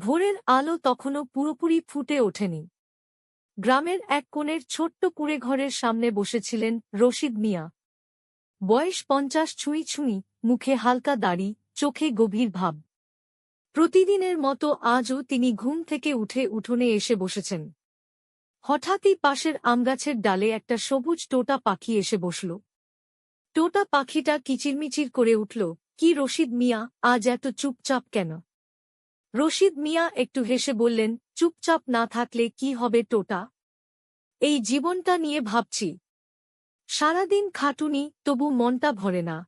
ভোরের আলো তখনও পুরোপুরি ফুটে ওঠেনি। গ্রামের এক কোণের ছোট্ট কুড়ে ঘরের সামনে বসেছিলেন রশিদ মিয়া। বয়স পঞ্চাশ ছুঁই ছুঁই, মুখে হালকা দাড়ি, চোখে গভীর ভাব। প্রতিদিনের মতো আজও তিনি ঘুম থেকে উঠে উঠোনে এসে বসেছেন। হঠাৎই পাশের আমগাছের ডালে একটা সবুজ টোটা পাখি এসে বসল। টোটা পাখিটা কিচিরমিচির করে উঠল, কি রশিদ মিয়া, আজ এত চুপচাপ কেন? রশিদ মিয়া একটু হেসে বললেন, চুপচাপ না থাকলে কি হবে টোটা? এই জীবনটা নিয়ে ভাবছি। সারাদিন খাটুনি, তবু মনটা ভরে না।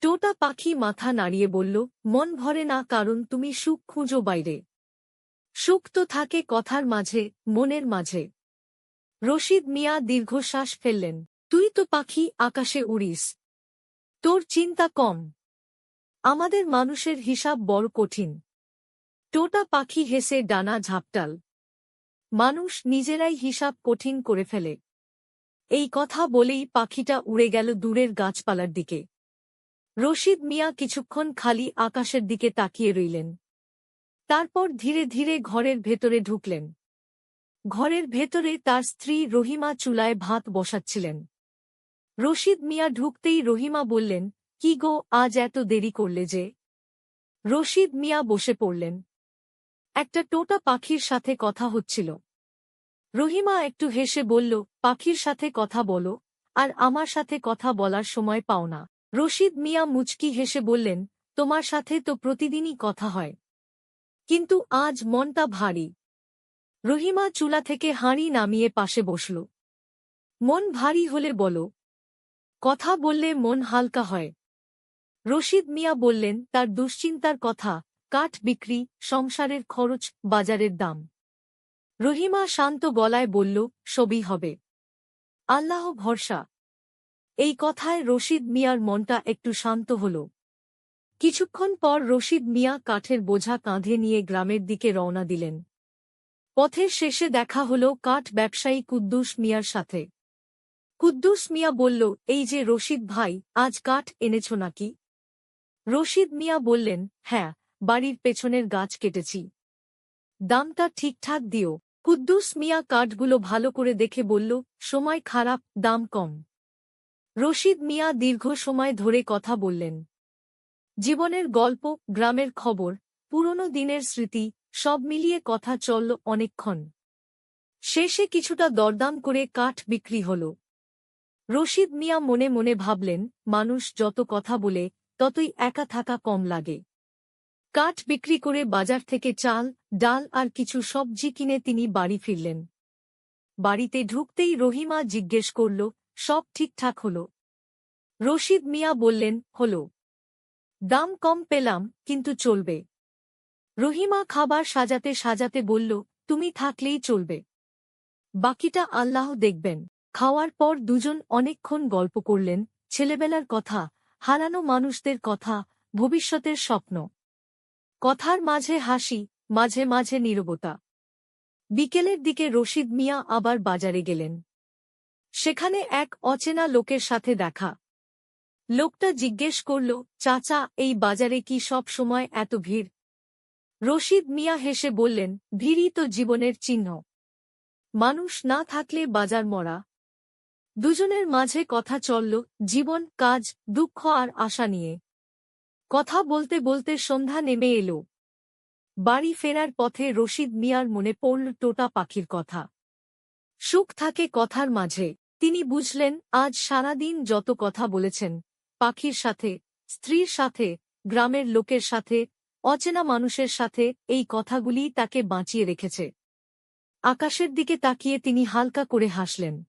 টোটা পাখি মাথা নাড়িয়ে বলল, মন ভরে না কারণ তুমি সুখ খুঁজো বাইরে। সুখ তো থাকে কথার মাঝে, মনের মাঝে। রশিদ মিয়া দীর্ঘশ্বাস ফেললেন, তুই তো পাখি আকাশে উড়িস। তোর চিন্তা কম। আমাদের মানুষের হিসাব বড় কঠিন। টোটা পাখি হেসে ডানা ঝাপটাল। মানুষ নিজেরাই হিসাব কঠিন করে ফেলে। এই কথা বলেই পাখিটা উড়ে গেল দূরের গাছপালার দিকে। রশিদ মিয়া কিছুক্ষণ খালি আকাশের দিকে তাকিয়ে রইলেন। তারপর ধীরে ধীরে ঘরের ভেতরে ঢুকলেন। ঘরের ভেতরে তার স্ত্রী রহিমা চুলায় ভাত বসাচ্ছিলেন। রশিদ মিয়া ঢুকতেই রহিমা বললেন, কি গো, আজ এত দেরি করলে যে? রশিদ মিয়া বসে পড়লেন। একটা টোটা পাখির সাথে কথা হচ্ছিল। রহিমা একটু হেসে বলল, পাখির সাথে কথা বলো, আর আমার সাথে কথা বলার সময় পাও না। রশিদ মিয়া মুচকি হেসে বললেন, তোমার সাথে তো প্রতিদিনই কথা হয়। কিন্তু আজ মনটা ভারী। রহিমা চুলা থেকে হাঁড়ি নামিয়ে পাশে বসল। মন ভারী হলে বলো। কথা বললে মন হালকা হয়। রশিদ মিয়া বললেন, তার দুশ্চিন্তার কথা কাঠ বিক্রি, সংসারের খরচ, বাজারের দাম। রহিমা শান্ত গলায় বলল, সবই হবে। আল্লাহ ভরসা। এই কথায় রশিদ মিয়ার মনটা একটু শান্ত হল। কিছুক্ষণ পর রশিদ মিয়া কাঠের বোঝা কাঁধে নিয়ে গ্রামের দিকে রওনা দিলেন। পথের শেষে দেখা হল কাঠ ব্যবসায়ী কুদ্দুস মিয়ার সাথে। কুদ্দুস মিয়া বলল, এই যে রশিদ ভাই, আজ কাঠ এনেছ নাকি? রশিদ মিয়া বললেন হ্যাঁ বাড়ির পেছনের গাছ কেটেছি। দামটা ঠিকঠাক দিও। কুদ্দুস মিয়া কাঠগুলো ভালো করে দেখে বলল, সময় খারাপ, দাম কম। রশিদ মিয়া দীর্ঘ সময় ধরে কথা বললেন। জীবনের গল্প, গ্রামের খবর, পুরনো দিনের স্মৃতি, সব মিলিয়ে কথা চলল অনেকক্ষণ। শেষে কিছুটা দরদাম করে কাঠ বিক্রি হল। রশিদ মিয়া মনে মনে ভাবলেন, মানুষ যত কথা বলে, ততই একা থাকা কম লাগে। কাঠ বিক্রি করে বাজার থেকে চাল, ডাল আর কিছু সবজি কিনে তিনি বাড়ি ফিরলেন। বাড়িতে ঢুকতেই রহিমা জিজ্ঞেস করল, সব ঠিকঠাক হল? রশিদ মিয়া বললেন, হল। দাম কম পেলাম, কিন্তু চলবে। রহিমা খাবার সাজাতে সাজাতে বলল, তুমি থাকলেই চলবে। বাকিটা আল্লাহ দেখবেন। খাওয়ার পর দুজন অনেকক্ষণ গল্প করলেন, ছেলেবেলার কথা, হারানো মানুষদের কথা, ভবিষ্যতের স্বপ্ন। কথার মাঝে হাসি, মাঝে মাঝে নীরবতা। বিকেলের দিকে রশিদ মিয়া আবার বাজারে গেলেন। সেখানে এক অচেনা লোকের সাথে দেখা। লোকটা জিজ্ঞেস করল, চাচা, এই বাজারে কি সব সময় এত ভিড়? রশিদ মিয়া হেসে বললেন, ভিড়ই তো জীবনের চিহ্ন। মানুষ না থাকলে বাজার মরা। দুজনের মাঝে কথা চলল, জীবন, কাজ, দুঃখ আর আশা নিয়ে। কথা বলতে বলতে সন্ধ্যা নেমে এলো। বাড়ি ফেরার পথে রশিদ মিয়ার মনে পড়ল টোটা পাখির কথা। সুখ থাকে কথার মাঝে। তিনি বুঝলেন, আজ সারাদিন যত কথা বলেছেন, পাখির সাথে, স্ত্রীর সাথে, গ্রামের লোকের সাথে, অচেনা মানুষের সাথে, এই কথাগুলি তাকে বাঁচিয়ে রেখেছে। আকাশের দিকে তাকিয়ে তিনি হালকা করে হাসলেন।